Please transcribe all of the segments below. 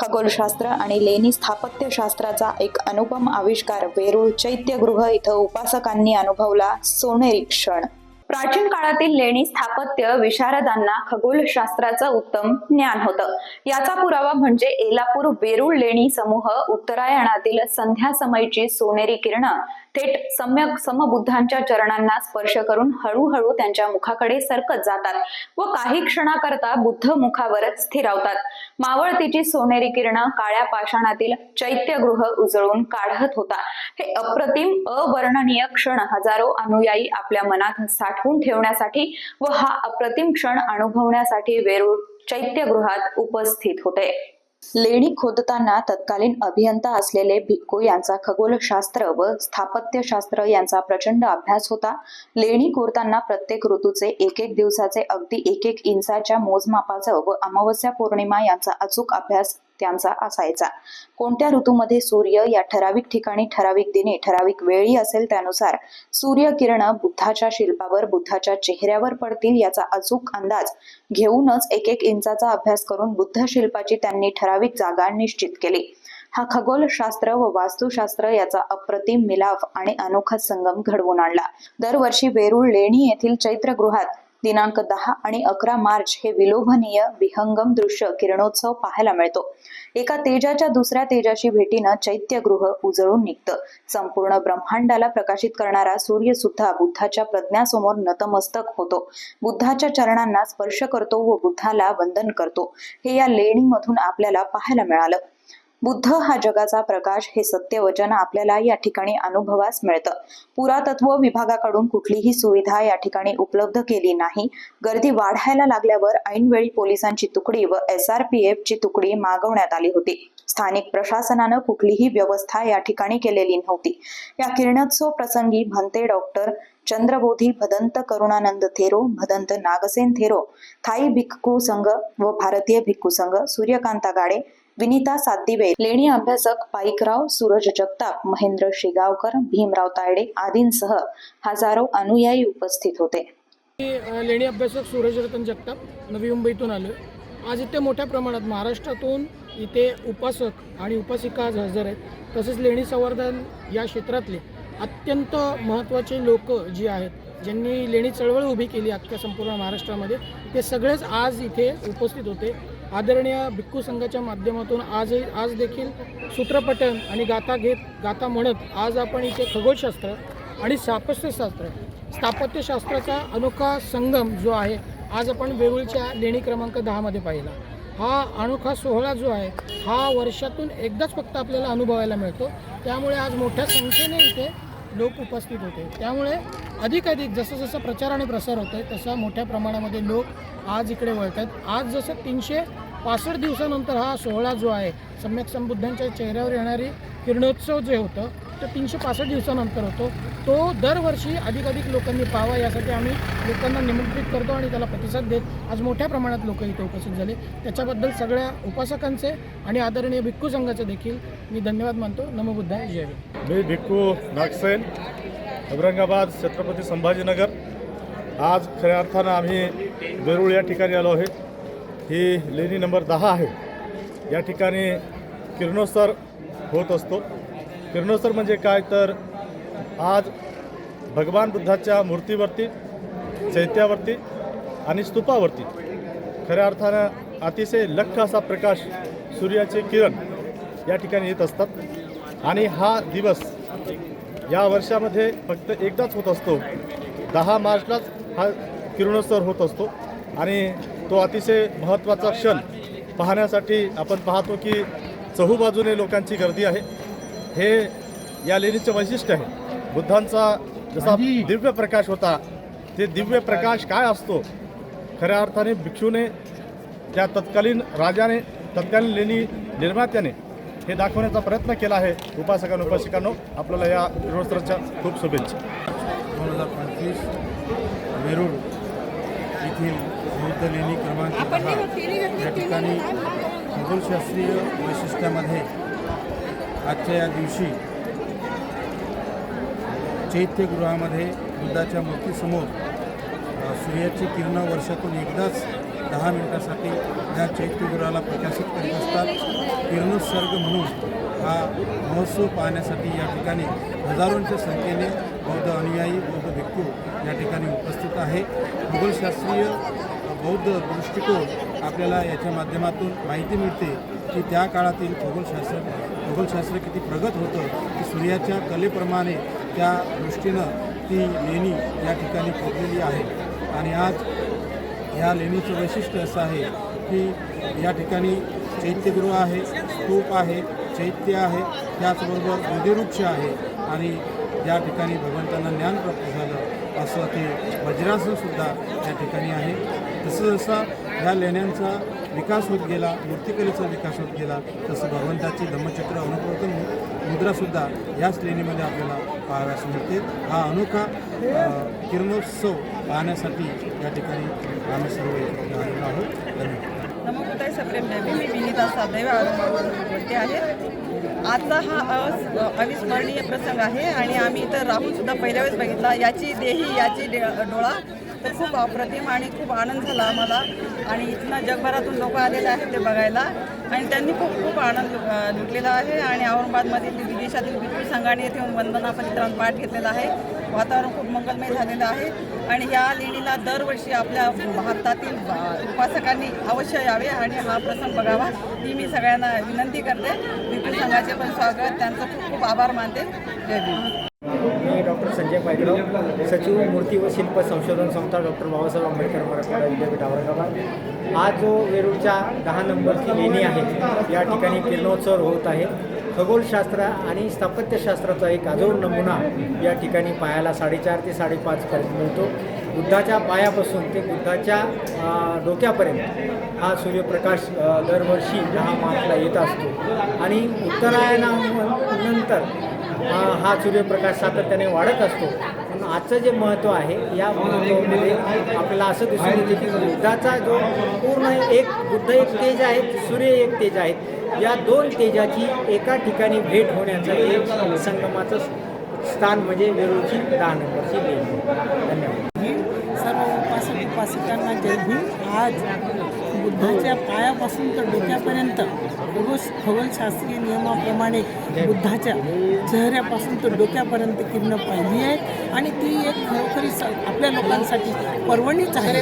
खगोलशास्त्र आणि लेणी स्थापत्यशास्त्राचा एक अनुपम आविष्कार वेरूळ चैत्यगृह इथं उपासकांनी अनुभवला सोनेरी क्षण. प्राचीन काळातील लेणी स्थापत्य विशारदांना खगोलशास्त्राचं उत्तम ज्ञान होतं. याचा पुरावा म्हणजे एलापूर वेरूळ लेणी समूह उत्तरायणातील संध्या समयची सोनेरी किरण. थेट सम्यक समबुद्धांच्या चरणांना स्पर्श करून हळूहळू त्यांच्या मुखाकडे सरकत जातात व काही क्षणाकरता बुद्ध मुखावर स्थिरावतात. मावळतीची सोनेरी किरणं काळ्या पाषाणातील चैत्यगृह उजळून काढत होता. हे अप्रतिम अवर्णनीय क्षण हजारो अनुयायी आपल्या मनात साठवून ठेवण्यासाठी व हा अप्रतिम क्षण अनुभवण्यासाठी वेरूळ चैत्यगृहात उपस्थित होते. लेणी खोदताना तत्कालीन अभियंता असलेले भिक्कू यांचा खगोलशास्त्र व स्थापत्यशास्त्र यांचा प्रचंड अभ्यास होता. लेणी कोरताना प्रत्येक ऋतूचे एक एक दिवसाचे अगदी एक एक इंचाच्या मोजमापाचं व अमावस्या पौर्णिमा यांचा अचूक अभ्यास त्यांचा असायचा. कोणत्या ऋतूमध्ये सूर्य या ठराविक ठिकाणी ठराविक दिने ठराविक वेळी असेल त्यानुसार सूर्यकिरण बुद्धाच्या शिल्पावर बुद्धाच्या चेहऱ्यावर पडतील याचा अचूक अंदाज घेऊनच एक एक इंचाचा अभ्यास करून बुद्ध शिल्पाची त्यांनी ठराविक जागा निश्चित केली. हा खगोलशास्त्र व वास्तुशास्त्र याचा अप्रतिम मिलाफ आणि अनोखा संगम घडवून आणला. दरवर्षी वेरूळ लेणी येथील चैत्रगृहात दिनांक दहा आणि अकरा मार्च हे विलोभनीय विहंगम दृश्य किरणोत्सव पाहायला मिळतो. एका तेजाच्या दुसऱ्या तेजाशी भेटीनं चैत्यगृह उजळून निघतं. संपूर्ण ब्रह्मांडाला प्रकाशित करणारा सूर्य सुद्धा बुद्धाच्या प्रज्ञासमोर नतमस्तक होतो. बुद्धाच्या चरणांना स्पर्श करतो व बुद्धाला वंदन करतो. हे या लेणीमधून आपल्याला पाहायला मिळालं. बुद्ध हा जगाचा प्रकाश हे सत्य वचन आपल्याला या ठिकाणी अनुभवास मिळतं. पुरातत्व विभागाकडून कुठलीही सुविधा या ठिकाणी उपलब्ध केली नाही. गर्दी वाढायला लागल्यावर ऐनवेळी पोलिसांची तुकडी व एस आर पी एफ ची तुकडी मागवण्यात आली होती. स्थानिक प्रशासनानं कुठलीही व्यवस्था या ठिकाणी केलेली नव्हती. या किरणोत्सव प्रसंगी भंते डॉक्टर चंद्रबोधी भदंत करुणानंद थेरो भदंत नागसेन थेरो थाई भिक्खू संघ व भारतीय भिक्खू संघ सूर्यकांता गाडे विनिता सातदिवे लेणी अभ्यासक पाईकराव सूरज जगताप महेंद्र शेगावकर भीमराव तायडे आदींसह हजारो अनुयायी उपस्थित होते. लेणी अभ्यासक सूरज रतन जगताप नवी मुंबईतून आलो आज इथे मोठ्या प्रमाणात महाराष्ट्रातून इथे उपासक आणि उपासिका आज हजर आहेत. तसेच लेणी संवर्धन या क्षेत्रातले अत्यंत महत्त्वाचे लोक जी आहेत ज्यांनी लेणी चळवळ उभी केली अख्ख्या संपूर्ण महाराष्ट्रामध्ये ते सगळेच आज इथे उपस्थित होते. आदरणीय भिक्खू संघाच्या माध्यमातून आज आज देखील सूत्रपठण आणि गाथा घेत गाथा म्हणत आज आपण इथे खगोलशास्त्र आणि स्थापत्यशास्त्र स्थापत्यशास्त्राचा अनोखा संगम जो आहे आज आपण वेरूळच्या लेणी क्रमांक दहामध्ये पाहिला. हा अनोखा सोहळा जो आहे हा वर्षातून एकदाच फक्त आपल्याला अनुभवायला मिळतो. त्यामुळे आज मोठ्या संख्येने इथे लोक उपस्थित होते. त्यामुळे अधिक अधिक जसं जसं प्रचार आणि प्रसार होतो आहे तसा मोठ्या प्रमाणामध्ये लोक आज इकडे वळत आहेत आज जसं तीनशे पासष्ट दिवसानंतर हा सोहळा जो आहे सम्यक संबुद्धांच्या चेहऱ्यावर येणारी किरणोत्सव जे होतं तो तीनशे पासष्ट दिवसानंतर होतो. तो दरवर्षी अधिकाधिक लोकांनी पाहावा यासाठी आम्ही लोकांना निमंत्रित करतो आणि त्याला प्रतिसाद देत आज मोठ्या प्रमाणात लोक इथे उपस्थित झाले. त्याच्याबद्दल सगळ्या उपासकांचे आणि आदरणीय भिक्खू संघाचे देखील मी धन्यवाद मानतो. नमबुद्धाय जय मी भिक्खू नागसेन औरंगाबाद छत्रपती संभाजीनगर. आज खऱ्या अर्थानं आम्ही वेरूळ या ठिकाणी आलो आहे. ही लेणी नंबर दहा आहे. या ठिकाणी किरणोत्सर होत असतो. किरणोत्सर म्हणजे काय? तर आज भगवान बुद्धाच्या मूर्तीवरती चैत्यावरती आणि स्तूपावरती खऱ्या अर्थानं अतिशय लख्ख असा प्रकाश सूर्याचे किरण या ठिकाणी येत असतात. आणि हा दिवस या वर्षामध्ये फक्त एकदाच होत असतो. दहा मार्चलाच हा किरणोत्सव होत असतो. आणि तो अतिशय महत्त्वाचा क्षण पाहण्यासाठी आपण पाहतो की चहूबाजूने लोकांची गर्दी आहे. हे या लेणीचं वैशिष्ट्य आहे. बुद्धांचा जसा दिव्य प्रकाश होता ते दिव्य प्रकाश काय असतो? खऱ्या अर्थाने भिक्षूने त्या तत्कालीन राजाने तत्कालीन लेणी निर्मात्याने हे दाखवण्याचा प्रयत्न केला आहे. उपासकांनो उपासिकांनो आपल्याला या किरणोत्सवाच्या खूप शुभेच्छा. दोन हजार पंचवीस वेरूळ येथील बौद्ध लेणी क्रमांक दहा या ठिकाणी खगोलशास्त्रीय वैशिष्ट्यामध्ये आजच्या या दिवशी चैत्यगृहामध्ये बुद्धाच्या मूर्तीसमोर सूर्याची किरणं वर्षातून एकदाच दहा मिनिटासाठी या चैत्यगृहाला प्रकाशित करीत असतात. किरणोत्सर्ग म्हणून हा महोत्सव पाहण्यासाठी या ठिकाणी हजारोंच्या संख्येने बौद्ध अनुयायी बौद्ध भिक्खू या ठिकाणी उपस्थित आहे. भूगोलशास्त्रीय बौद्ध दृष्टिकोन आपल्याला याच्या माध्यमातून माहिती मिळते की त्या काळातील खगोलशास्त्र खगोलशास्त्र किती प्रगत होतं की सूर्याच्या कलेप्रमाणे त्या दृष्टीनं ती लेणी या ठिकाणी खोदलेली आहे. आणि आज ह्या लेणीचं वैशिष्ट्य असं आहे की या ठिकाणी चैत्यगृह आहे स्तूप आहे चैत्य आहे त्याचबरोबर हृदयवृक्ष आहे. आणि या ठिकाणी भगवंतांना ज्ञान प्राप्त झालं. असं ते वज्रासनसुद्धा या ठिकाणी आहे. तसं जसा ह्या लेण्यांचा विकास होत गेला मूर्तिकलेचा विकास होत गेला तसं भगवंताची धम्मचक्र अनुप्रवर्तन मुद्रासुद्धा याच लेणीमध्ये आपल्याला पाहाव्यास मिळते. हा अनोखा किरणोत्सव पाहण्यासाठी या ठिकाणी आम्ही सर्व आलेलो आहोत. धन्यवाद. नमस्कार सप्रेम देवी मी विनिता सादैव बोलते आहे. आजचा हा अविस्मरणीय प्रसंग आहे आणि आम्ही इथं राहून सुद्धा पहिल्या वेळेस बघितला. याची देही याची डे डोळा तर खूप अप्रतिम आणि खूप आनंद झाला आम्हाला. आणि इथनं जगभरातून लोक आलेले आहेत ते बघायला. आणि त्यांनी खूप खूप आनंद लुटलेला आहे. आणि औरंगाबादमधील विदेशातील विपुल संघाने येथे वंदना परित्राण पाठ घेतलेला आहे. वातावरण खूप मंगलमय झालेलं आहे. आणि या लेणीला दरवर्षी आपल्या भारतातील उपासकांनी अवश्य यावे आणि हा प्रसंग बघावा. ही मी सगळ्यांना विनंती करते. विपुल संघाचे पण स्वागत. त्यांचं खूप खूप आभार मानते. जय मी डॉक्टर संजय पायगराव सचिव मूर्ती व शिल्प संशोधन संस्था डॉक्टर बाबासाहेब आंबेडकर मराठवाडा विद्यापीठ औरंगाबाद. आज जो वेरूळच्या दहा नंबरची लेणी आहे या ठिकाणी किरणोत्सव होत आहे. खगोलशास्त्र आणि स्थापत्यशास्त्राचा एक अजोड नमुना या ठिकाणी पायाला साडेचार ते साडेपाचपर्यंत मिळतो. बुद्धाच्या पायापासून ते बुद्धाच्या डोक्यापर्यंत हा सूर्यप्रकाश दरवर्षी दहा मार्चला येत असतो. आणि उत्तरायणानंतर हा हा सूर्यप्रकाश सातत्याने वाढत असतो. आजचं जे महत्त्व आहे या महत्त्वामध्ये आपल्याला असं दिसून येते की बुद्धाचा जो पूर्ण एक बुद्ध एक तेज आहे सूर्य एक तेज आहेत या दोन तेजाची एका ठिकाणी भेट होण्याचं एक संगमाचं स्थान म्हणजे वेरूळची दहा नंबरची धन्यवाद. सर्व उपासक उपासिकांना जय भीम आज बुद्धाच्या पायापासून तर डोक्यापर्यंत खगोल खगोलशास्त्रीय नियमाप्रमाणे बुद्धाच्या चेहऱ्यापासून तर डोक्यापर्यंत किरणं पाहिली आहेत आणि ती एक खरोखरी आपल्या लोकांसाठी पर्वणीच आहे.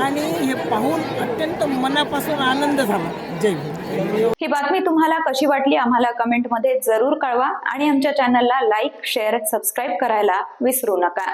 आणि हे पाहून अत्यंत मनापासून आनंद झाला. जय ही बातमी तुम्हाला कशी वाटली आम्हाला कमेंटमध्ये जरूर कळवा आणि आमच्या चॅनलला लाईक शेअर सबस्क्राईब करायला विसरू नका.